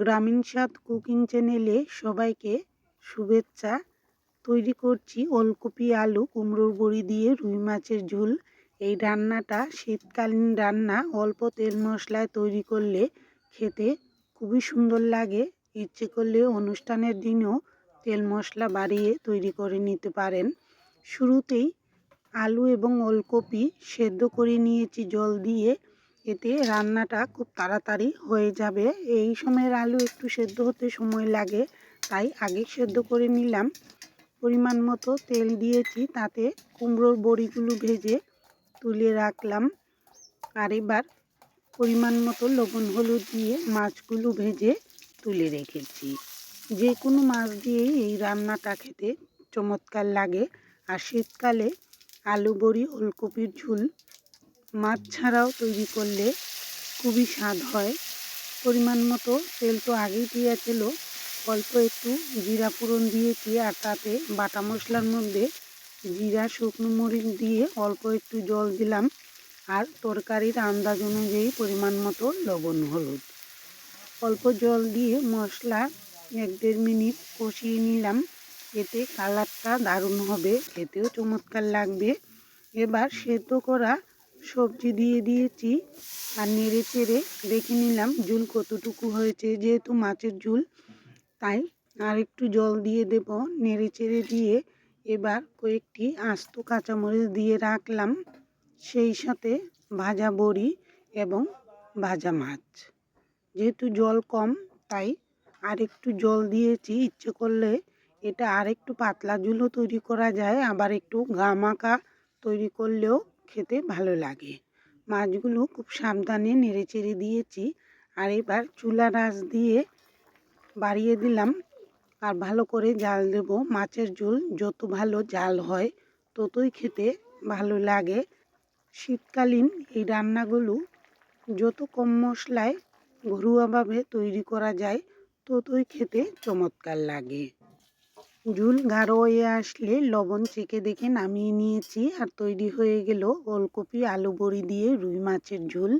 গ্রামীণ স্বাদ কুকিং চ্যানেলে সবাইকে শুভেচ্ছা। তৈরি করছি ওলকপি আলু, কুমড়োর বড়ি দিয়ে রুই মাছের ঝোল। এই রান্নাটা শীতকালীন রান্না, অল্প তেল মশলায় তৈরি করলে খেতে খুবই সুন্দর লাগে। ইচ্ছে করলে অনুষ্ঠানের দিনেও তেল মশলা বাড়িয়ে তৈরি করে নিতে পারেন। শুরুতেই আলু এবং ওলকপি সেদ্ধ করে নিয়েছি, জল দিয়ে এতে রান্নাটা খুব তাড়াতাড়ি হয়ে যাবে। এই সময়ের আলু একটু সেদ্ধ হতে সময় লাগে, তাই আগে সেদ্ধ করে নিলাম। পরিমাণ মতো তেল দিয়েছি, তাতে কুমড়োর বড়িগুলো ভেজে তুলে রাখলাম। আর এবার পরিমাণ মতো লবণ হলুদ দিয়ে মাছগুলো ভেজে তুলে রেখেছি। যে কোনো মাছ দিয়েই এই রান্নাটা খেতে চমৎকার লাগে। আর শীতকালে আলু বড়ি ওলকপির ঝোল মাছ ছাড়াও তৈরি করলে খুবই স্বাদ হয়। পরিমাণ মতো তেল তো আগেই দেওয়া ছিল। অল্প একটু জিরা ফোড়ন দিয়েছি আর তাতে বাটা মশলার মধ্যে জিরা, শুকনো মরিচ দিয়ে অল্প একটু জল দিলাম আর তরকারির আন্দাজ অনুযায়ী পরিমাণ মতো লবণ, হলুদ। অল্প জল দিয়ে মশলা এক দেড় মিনিট কষিয়ে নিলাম। এতে কালারটা দারুণ হবে, খেতেও চমৎকার লাগবে। এবার সেদ্ধ করা সবজি দিয়ে দিয়েছি আর নেড়ে চেড়ে দেখে নিলাম ঝুল কতটুকু হয়েছে, যেহেতু মাছের ঝুল, তাই আর একটু জল দিয়ে দেব। নেড়ে চেড়ে দিয়ে এবার কয়েকটি আস্ত কাঁচামরিচ দিয়ে রাখলাম, সেই সাথে ভাজা বড়ি এবং ভাজা মাছ। যেহেতু জল কম, তাই আর একটু জল দিয়েছি, ইচ্ছে করলে এটা আর একটু পাতলা ঝুলও তৈরি করা যায়, আবার একটু গামাকা তৈরি করলেও খেতে ভালো লাগে। মাছগুলো খুব সাবধানে নেড়ে চেড়ে দিয়েছি। আর এবার চুলা রাস দিয়ে বাড়িয়ে দিলাম। আর ভালো করে জাল দেব। মাছের ঝোল যত ভালো জাল হয়, ততই খেতে ভালো লাগে। শীতকালীন এই রান্নাগুলো যত কম মশলায় ঘরোয়াভাবে তৈরি করা যায়, ততই খেতে চমৎকার লাগে। ঝুল গাঢ় হয়ে আসলে লবণ চেকে দেখে নামিয়ে নিয়েছি আর তৈরি হয়ে গেল ওলকপি, আলু বড়ি দিয়ে রুই মাছের ঝুল।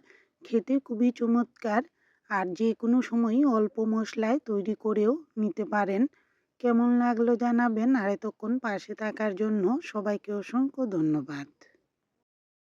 খেতে খুবই চমৎকার আর যে কোনো সময় অল্প মশলায় তৈরি করেও নিতে পারেন। কেমন লাগল জানাবেন আর এতক্ষণ পাশে থাকার জন্য সবাইকে অসংখ্য ধন্যবাদ।